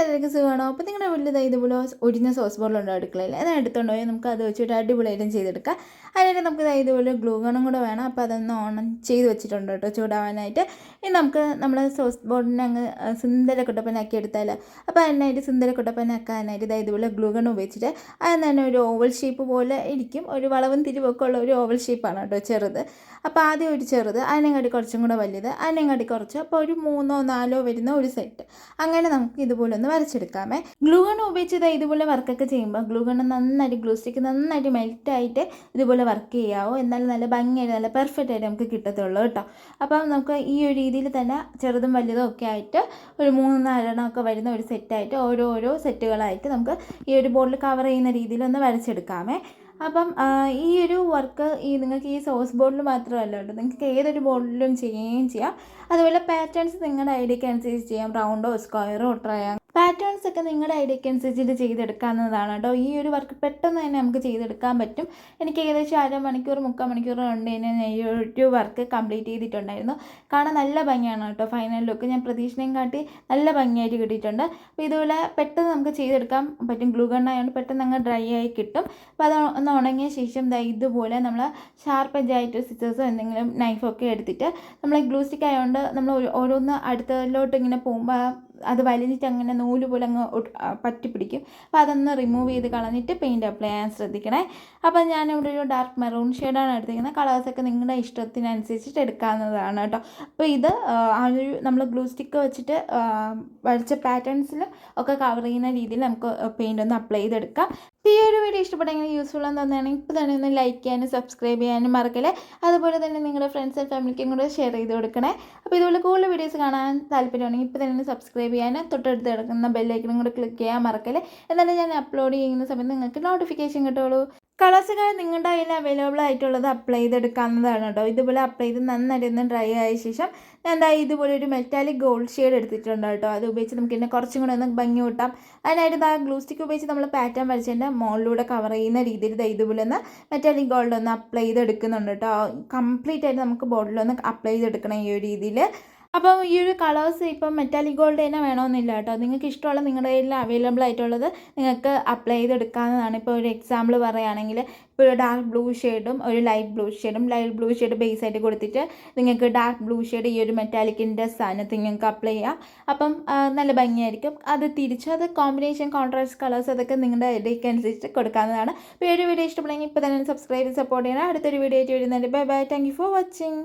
എല്ലാവർക്കും സുഖമാണോ? അപ്പോൾ നിങ്ങളുടെ വീട്ടിൽ ഇതുപോലെ ഒരിഞ്ഞ സോസ് ബോളുണ്ടോ അടുക്കളയിൽ? അത് എടുത്തുണ്ടോ നമുക്ക് അത് വെച്ചിട്ട് അടിപൊളിയായിട്ടും ചെയ്തെടുക്കാം. അതിനായിട്ട് നമുക്ക് ഇതാ ഇതുപോലെ ഗ്ലൂ ഗണും കൂടെ വേണം. അപ്പോൾ അതൊന്ന് ഓൺ ചെയ്ത് വെച്ചിട്ടുണ്ട് കേട്ടോ ചൂടാവാനായിട്ട്. ഇനി നമുക്ക് നമ്മൾ സോസ് ബോർഡിനെ അങ്ങ് സുന്ദര കുട്ടപ്പനാക്കി എടുത്താൽ അപ്പോൾ അതിനായിട്ട് സുന്ദര കുട്ടപ്പനാക്കാനായിട്ട് ഇതാ ഇതുപോലെ ഗ്ലൂ ഗൺ ഉപയോഗിച്ചിട്ട് അതിന് തന്നെ ഒരു ഓവൽ ഷേപ്പ് പോലെ ഇരിക്കും. ഒരു വളവും തിരിവൊക്കെ ഉള്ള ഒരു ഓവൽ ഷേപ്പാണ് കേട്ടോ ചെറുത്. അപ്പോൾ ആദ്യം ഒരു ചെറുത് അതിനെങ്ങാടി കുറച്ചും കൂടെ വലുത് അതിനെങ്ങാടി കുറച്ച്. അപ്പോൾ ഒരു മൂന്നോ നാലോ വരുന്ന ഒരു സെറ്റ് അങ്ങനെ നമുക്ക് ഇതുപോലെ ഒന്ന് വരച്ചെടുക്കാമേ. ഗ്ലൂ ഗൺ ഉപയോഗിച്ച് ഇതാ ഇതുപോലെ വർക്കൊക്കെ ചെയ്യുമ്പോൾ ഗ്ലൂ ഗൺ നന്നായിട്ട് ഗ്ലൂ സ്റ്റിക്ക് നന്നായിട്ട് മെൽറ്റായിട്ട് ഇതുപോലെ വർക്ക് ചെയ്യാവോ. എന്നാലും നല്ല ഭംഗിയായിട്ട് നല്ല പെർഫെക്റ്റ് ആയിട്ട് നമുക്ക് കിട്ടത്തുള്ളൂ കേട്ടോ. അപ്പം നമുക്ക് ഈ ഒരു രീതിയിൽ തന്നെ ചെറുതും വലുതും ഒക്കെ ആയിട്ട് ഒരു മൂന്ന് നാലെണ്ണം ഒക്കെ വരുന്ന ഒരു സെറ്റായിട്ട് ഓരോരോ സെറ്റുകളായിട്ട് നമുക്ക് ഈ ഒരു ബോർഡിൽ കവർ ചെയ്യുന്ന രീതിയിൽ ഒന്ന് വരച്ചെടുക്കാമേ. അപ്പം ഈ ഒരു വർക്ക് ഈ നിങ്ങൾക്ക് ഈ സോസ് ബോർഡിൽ മാത്രമല്ല കേട്ടോ നിങ്ങൾക്ക് ഏതൊരു ബോർഡിലും ചെയ്യുകയും ചെയ്യാം. അതുപോലെ പാറ്റേൺസ് നിങ്ങളുടെ ഐഡിയക്ക് അനുസരിച്ച് ചെയ്യാം. റൗണ്ടോ സ്ക്വയറോ ട്രയാങ് പാറ്റേൺസ് ഒക്കെ നിങ്ങളുടെ ഐഡിയയ്ക്ക് അനുസരിച്ചിട്ട് ചെയ്തെടുക്കാവുന്നതാണ് കേട്ടോ. ഈ ഒരു വർക്ക് പെട്ടെന്ന് തന്നെ നമുക്ക് ചെയ്തെടുക്കാൻ പറ്റും. എനിക്ക് ഏകദേശം അരമണിക്കൂർ മുക്കാൽ മണിക്കൂർ കൊണ്ട് തന്നെ ഞാൻ ഈ ഒരു വർക്ക് കംപ്ലീറ്റ് ചെയ്തിട്ടുണ്ടായിരുന്നു. കാണാൻ നല്ല ഭംഗിയാണ് കേട്ടോ. ഫൈനൽ ലുക്ക് ഞാൻ പ്രതീക്ഷയും കാട്ടി നല്ല ഭംഗിയായിട്ട് കിട്ടിയിട്ടുണ്ട്. അപ്പോൾ ഇതുപോലെ പെട്ടെന്ന് നമുക്ക് ചെയ്തെടുക്കാൻ പറ്റും. ഗ്ലൂ ഗണ്ണായതുകൊണ്ട് പെട്ടെന്ന് അങ്ങ് ഡ്രൈ ആയി കിട്ടും. അപ്പോൾ അത് ഒന്ന് ഉണങ്ങിയ ശേഷം ഇതുപോലെ നമ്മൾ ഷാർപ്പ് എഡ്ജായിട്ട് സിസേഴ്സോ എന്തെങ്കിലും നൈഫൊക്കെ എടുത്തിട്ട് നമ്മൾ ഗ്ലൂ സ്റ്റിക്ക് ആയതുകൊണ്ട് നമ്മൾ ഓരോന്ന് അടുത്തതിലോട്ട് ഇങ്ങനെ പോകുമ്പോൾ അത് വലിഞ്ഞിട്ട് അങ്ങനെ നൂൽ പോലെ അങ്ങ് പറ്റി പിടിക്കും അപ്പോൾ അതൊന്ന് റിമൂവ് ചെയ്ത് കളഞ്ഞിട്ട് പെയിന്റ് അപ്ലൈ ചെയ്യാൻ ശ്രദ്ധിക്കണേ. അപ്പോൾ ഞാൻ ഞാനിവിടെ ഒരു ഡാർക്ക് മെറൂൺ ഷെയ്ഡാണ് എടുത്തിരിക്കുന്നത്. കളേഴ്സൊക്കെ നിങ്ങളുടെ ഇഷ്ടത്തിനനുസരിച്ചിട്ട് എടുക്കാവുന്നതാണ് കേട്ടോ. അപ്പോൾ ഇത് ഒരു നമ്മൾ ഗ്ലൂ സ്റ്റിക്ക് വെച്ചിട്ട് വലിച്ച വരച്ച പാറ്റേൺസിലും ഒക്കെ കവർ ചെയ്യുന്ന രീതിയിൽ നമുക്ക് പെയിന്റ് ഒന്ന് അപ്ലൈ ചെയ്തെടുക്കാം. ഈ വീഡിയോ ഇഷ്ടപ്പെട്ടെങ്കിൽ യൂസ്ഫുൾ എന്ന് തോന്നുകയാണെങ്കിൽ ഇപ്പോൾ തന്നെ ഒന്ന് ലൈക്ക് ചെയ്യാനും സബ്സ്ക്രൈബ് ചെയ്യാനും മറക്കല്ലേ? അതുപോലെ തന്നെ നിങ്ങളുടെ ഫ്രണ്ട്സ് ആൻഡ് ഫാമിലിക്കും കൂടെ ഷെയർ ചെയ്ത് കൊടുക്കണേ. അപ്പോൾ ഇതുപോലെ കൂടുതൽ വീഡിയോസ് കാണാൻ താല്പര്യമുണ്ടെങ്കിൽ ഇപ്പോൾ തന്നെ സബ്സ്ക്രൈബ് ചെയ്യാനും തൊട്ടടുത്ത് കിടക്കുന്ന ബെല്ലൈക്കനും കൂടെ ക്ലിക്ക് ചെയ്യാൻ മറക്കല്ലേ? എന്നാലും ഞാൻ അപ്ലോഡ് ചെയ്യുന്ന സമയത്ത് നിങ്ങൾക്ക് നോട്ടിഫിക്കേഷൻ കിട്ടുള്ളൂ കളേഴ്സൊക്കെ നിങ്ങളുടെ കയ്യിൽ അവൈലബിൾ ആയിട്ടുള്ളത് അപ്ലൈ ചെയ്തെടുക്കാവുന്നതാണ് കേട്ടോ ഇതുപോലെ അപ്ലൈ ചെയ്ത് നന്നായിട്ട് ഒന്ന് ഡ്രൈ ആയ ശേഷം ഞാൻ എന്താ ഇതുപോലെ ഒരു മെറ്റാലിക് ഗോൾഡ് ഷെയ്ഡ് എടുത്തിട്ടുണ്ട് കേട്ടോ അത് ഉപയോഗിച്ച് നമുക്ക് ഇതിനെ കുറച്ചും കൂടെ ഒന്ന് ഭംഗി കൂട്ടാം. അതിനായിട്ട് ഇതാ ഗ്ലൂ സ്റ്റിക്ക് ഉപയോഗിച്ച് നമ്മൾ പാറ്റേൺ വരച്ചതിന്റെ മുകളിലൂടെ കവർ ചെയ്യുന്ന രീതിയിൽ ഇതാ ഇതുപോലെ ഒന്ന് മെറ്റാലിക് ഗോൾഡ് ഒന്ന് അപ്ലൈ ചെയ്തെടുക്കുന്നുണ്ട് കേട്ടോ കംപ്ലീറ്റ് ആയിട്ട് നമുക്ക് ബോർഡിലൊന്ന് അപ്ലൈ ചെയ്തെടുക്കണം ഈ ഒരു രീതിയിൽ അപ്പം ഈ ഒരു കളേഴ്സ് ഇപ്പം മെറ്റാലിക് ഗോൾഡ് തന്നെ വേണമെന്നില്ല കേട്ടോ. നിങ്ങൾക്ക് ഇഷ്ടമുള്ള നിങ്ങളുടെ കയ്യിൽ അവൈലബിൾ ആയിട്ടുള്ളത് നിങ്ങൾക്ക് അപ്ലൈ ചെയ്തെടുക്കാവുന്നതാണ്. ഇപ്പോൾ ഒരു എക്സാമ്പിൾ പറയുകയാണെങ്കിൽ ഇപ്പോൾ ഒരു ഡാർക്ക് ബ്ലൂ ഷെയ്ഡും ഒരു ലൈറ്റ് ബ്ലൂ ഷെയ്ഡും ലൈറ്റ് ബ്ലൂ ഷെയ്ഡ് ബേസ് ആയിട്ട് കൊടുത്തിട്ട് നിങ്ങൾക്ക് ഡാർക്ക് ബ്ലൂ ഷെയ്ഡ് ഈ ഒരു മെറ്റാലിക്കിന്റെ സ്ഥാനത്ത് നിങ്ങൾക്ക് അപ്ലൈ ചെയ്യാം. അപ്പം നല്ല ഭംഗിയായിരിക്കും. അത് തിരിച്ച് അത് കോമ്പിനേഷൻ കോൺട്രാസ്റ്റ് കളേഴ്സ് അതൊക്കെ നിങ്ങളുടെ ഇടയ്ക്ക് അനുസരിച്ച് കൊടുക്കാവുന്നതാണ്. അപ്പോൾ ഈ ഒരു വീഡിയോ ഇഷ്ടപ്പെടുമെങ്കിൽ ഇപ്പോൾ തന്നെ സബ്സ്ക്രൈബ് സപ്പോർട്ട് ചെയ്യണം. അടുത്തൊരു വീഡിയോ ആയിട്ട് വരുന്നുണ്ട് bye bye thank you for watching